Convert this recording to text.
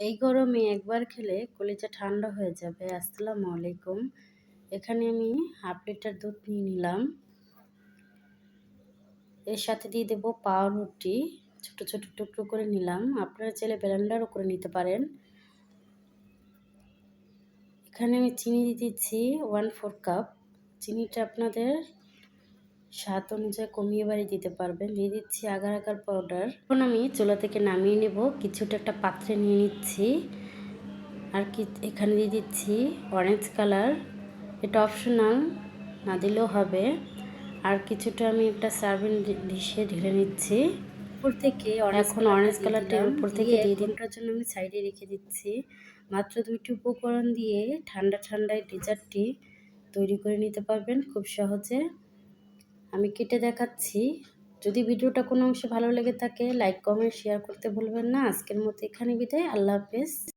এই গরমে একবার খেলে কলিজা ঠান্ডা হয়ে যাবে। আসসালামু আলাইকুম। এখানে আমি হাফ লিটার দুধ নিয়ে নিলাম। এর সাথে দিয়ে দেবো পাউরুটি। ছোট ছোট টুকরো করে নিলাম। আপনারা চাইলে ব্লেন্ডারও করে নিতে পারেন। এখানে আমি চিনি দিয়ে দিচ্ছি ওয়ান ফোর কাপ। চিনিটা আপনাদের স্বাদ অনুযায়ী কমিয়ে বাড়িয়ে দিতে পারবেন। দিয়ে দিচ্ছি আগার আগার পাউডার এখন আমি চুলা থেকে নামিয়ে নেব। কিছুটা একটা পাত্রে নিয়ে নিচ্ছি। আর কি এখানে দিয়ে দিচ্ছি অরেঞ্জ কালার এটা অপশনাল না দিলেও হবে। আর কিছুটা আমি একটা সার্ভিং ডিশে ঢেলে নিচ্ছি। উপর থেকে এখন অরেঞ্জ কালারটা উপর থেকে দিয়ে দিনটার জন্য আমি সাইডে রেখে দিচ্ছি। মাত্র দুইটি উপকরণ দিয়ে ঠান্ডা ঠান্ডায় ডেজার্টটি তৈরি করে নিতে পারবেন। খুব সহজে। আমি কেটে দেখাচ্ছি। যদি ভিডিওটা কোনো অংশে ভালো লেগে থাকে লাইক কমেন্ট শেয়ার করতে ভুলবেন না। আজকের মতো এখানে বিদায়। আল্লাহ হাফেজ।